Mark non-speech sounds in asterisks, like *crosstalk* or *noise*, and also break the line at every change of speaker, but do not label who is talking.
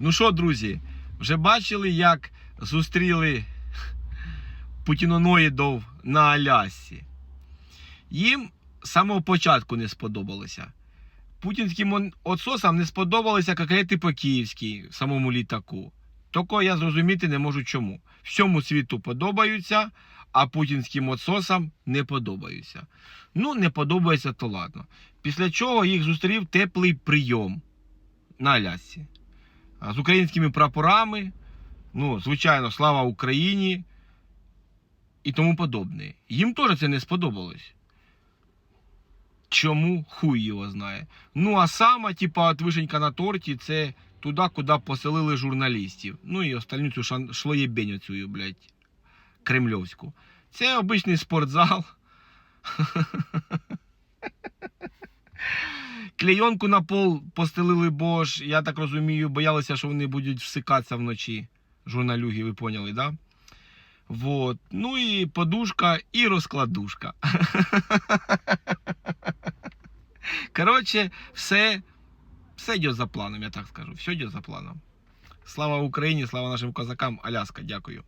Ну що, друзі, вже бачили, як зустріли путіноноїдов на Алясці. Їм з самого початку не сподобалося. Путінським отсосам не сподобалися кокети по київській самому літаку. Тільки я зрозуміти не можу чому. Всьому світу подобаються, а путінським отсосам не подобаються. Ну, не подобається, то ладно. Після чого їх зустрів теплий прийом на Алясці. З українськими прапорами, ну, звичайно, слава Україні і тому подобне. Їм теж це не сподобалось. Чому хуй його знає. Ну, а сама, типа, от вишенька на торті, це туди, куди поселили журналістів. Ну і остальню цю шан... шлоєбень цю, блядь, кремльовську. Це обичний спортзал. *laughs* Клейонку на пол постелили, бо ж, я так розумію, боялися, що вони будуть всикатися вночі. Журналюги, ви поняли, да? Вот. Ну і подушка, і розкладушка. *laughs* Коротше, все, все йде за планом, я так скажу. Все йде за планом. Слава Україні, слава нашим козакам. Аляска, дякую.